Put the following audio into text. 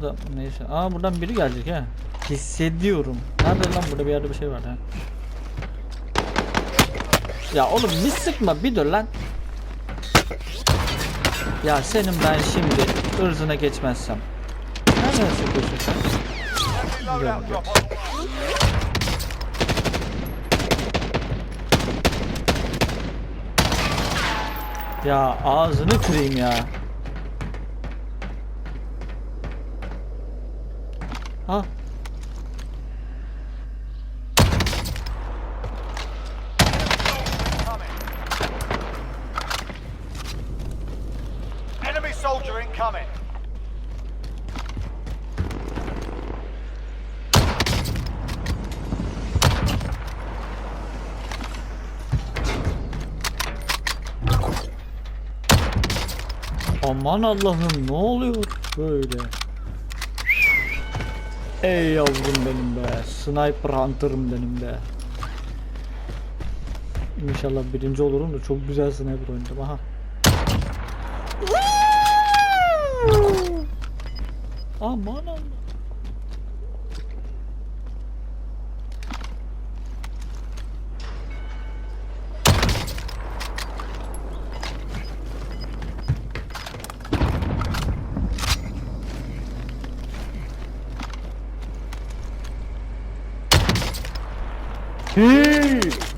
da neyse. Aa buradan biri gelecek ha. Hissediyorum. Nerede lan burada bir yerde bir şey var ha. Ya oğlum bir sıkma bir dur lan. Ya senin ben şimdi ırzına geçmezsem. Nereden sıkıyorsun sen? Ya ağzını kırayım ya. Ha. Enemy soldier incoming. Aman Allah'ım ne oluyor böyle? Ey yavrum benim be. Sniper Hunter'ım benim be. İnşallah birinci olurum da çok güzel sniper oynadım. Aha. Aman 去。